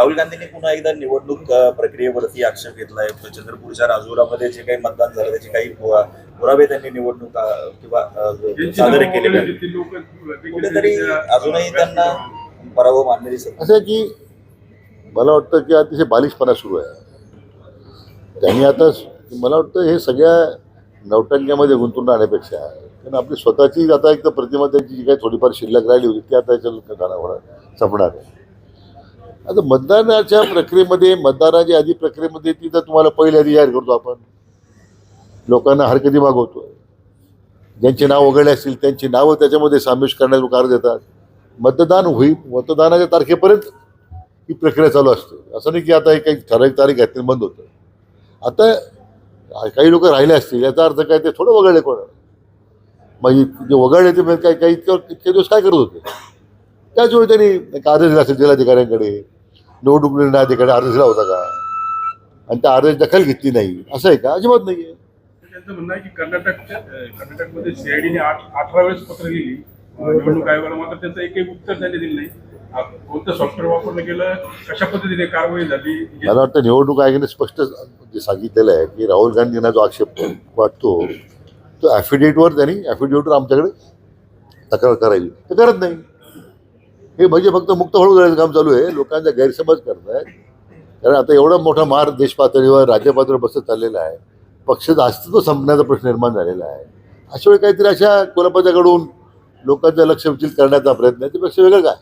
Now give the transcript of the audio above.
राहुल गांधींनी पुन्हा एकदा निवडणूक प्रक्रियेवरती आक्षेप घेतलाय. चंद्रपूरच्या राजुरामध्ये जे काही मतदान झालं त्याचे काही पुरा- पुरावे त्यांनी निवडणूक किंवा सादर आहेत. कुठेतरी अजूनही त्यांना पराभव मानले दिसत असं आहे की मला वाटतं की अतिशय बालिशपणा सुरू आहे. त्यांनी आता मला वाटतं हे सगळ्या नवटंक्यामध्ये गुंतून राहण्यापेक्षा कारण आपली स्वतःची आता एक तर प्रतिमा त्यांची जी काही थोडीफार शिल्लक राहिली होती ती आता याच्या संपणार आहे. आता मतदानाच्या प्रक्रियेमध्ये मतदानाच्या आधी प्रक्रियेमध्ये ती तर तुम्हाला पहिली आधी जाहीर करतो आपण. लोकांना हरकती मागवतो ज्यांचे नाव वगळले असतील त्यांची नावं त्याच्यामध्ये सामिल करण्याचं कार देतात. मतदान होईल. मतदानाच्या तारखेपर्यंत ही प्रक्रिया चालू असते. असं नाही की आता काही ठराविक तारीख घातली बंद होतं. आता काही लोक राहिले असतील याचा अर्थ काय ते थोडं वगळले कोण? म्हणजे जे वगळले ते काही काय काही इतके इतके दिवस काय करत होते? त्याच वेळी त्यांनी आदेश दिला असेल जिल्हाधिकाऱ्यांकडे निवडणूक निर्णय अधिकारी आदेश दिला होता का? आणि त्या आदेश दखल घेतली नाही. असं आहे का? अजिबात नाही आहे त्यांचं म्हणणं आहे की कर्नाटकच्या अं, कर्नाटकमध्ये सीआयडीने आठ अठरा वेळेस पत्र लिहिली. अं, निवडणूक आयोगाला मात्र त्याचं एक एक उत्तर त्यांनी दिलं नाही. आ, कोणतं सॉफ्टवेअर वापरलं गेलं कशा पद्धतीने कारवाई झाली मला वाटतं निवडणूक आयोगाने स्पष्ट जे सांगितलेलं आहे की राहुल गांधींना जो आक्षेप वाटतो तो ॲफिडेविटवर त्यांनी ॲफिडेविटवर आमच्याकडे तक्रार करायची. ते करत नाही. हे म्हणजे फक्त मुक्त हळू जाण्याचं काम चालू आहे. लोकांचा गैरसमज करतायत कारण आता एवढा मोठा मार देशपातळीवर राज्यपातळीवर बसत चाललेला आहे. पक्षाचं अस्तित्व संपण्याचा प्रश्न निर्माण झालेला आहे. अशा वेळी काहीतरी अशा कोलपाच्याकडून लोकांचं लक्ष विचलित करण्याचा प्रयत्न आहे. त्यापेक्षा वेगळं काय?